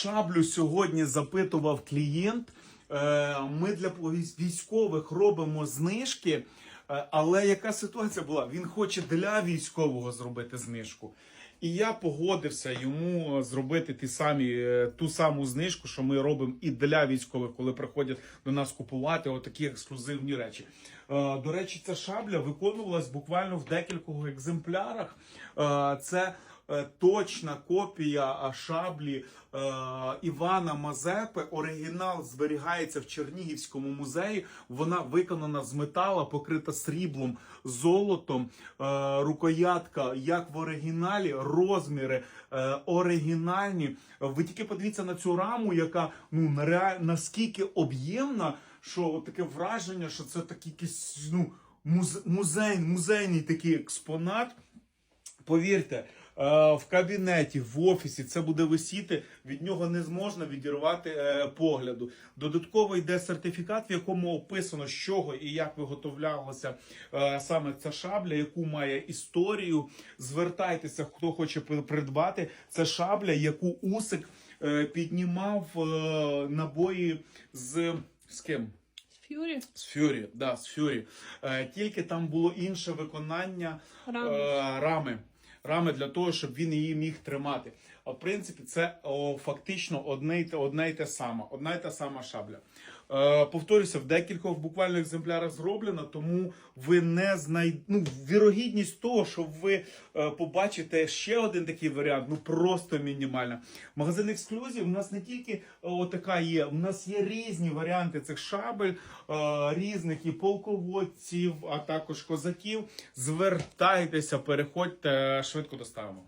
Шаблю сьогодні запитував клієнт. Е, Ми для військових робимо знижки, е, але яка ситуація була? Він хоче для військового зробити знижку. І я погодився йому зробити ті самі, е, ту саму знижку, що ми робимо і для військових, коли приходять до нас купувати отакі ексклюзивні речі. До речі, ця шабля виконувалась буквально в декількох екземплярах. Це точна копія шаблі е, Івана Мазепи. Оригінал зберігається в Чернігівському музеї. Вона виконана з метала, покрита сріблом, золотом. Е, рукоятка, як в оригіналі, розміри е, оригінальні. Ви тільки подивіться на цю раму, яка ну наскільки об'ємна, що таке враження, що це такий якийсь ну, музей, музейний такий експонат. Повірте, е, в кабінеті, в офісі це буде висіти, від нього не зможна відірвати е, погляду. Додатково йде сертифікат, в якому описано, з чого і як виготовлялася е, саме ця шабля, яку має історію. Звертайтеся, хто хоче при- придбати. Це шабля, яку Усик піднімав набої з, з ким? Ф'юрі. З Фюрі, да, з Фюрі. Е, тільки там було інше виконання Рами. е, рами. Рами для того, щоб він її міг тримати. А в принципі, це о, фактично одне й одне й те саме, одна й та сама шабля. Е, повторюся, в декількох буквально екземплярах зроблено, тому ви не знайдете. Ну, вірогідність того, що ви е, побачите ще один такий варіант, ну просто мінімальна. Магазин ексклюзів у нас не тільки е, отака є, у нас є різні варіанти цих шабель, е, різних і полководців, а також козаків. Звертайтеся, переходьте, швидко доставимо.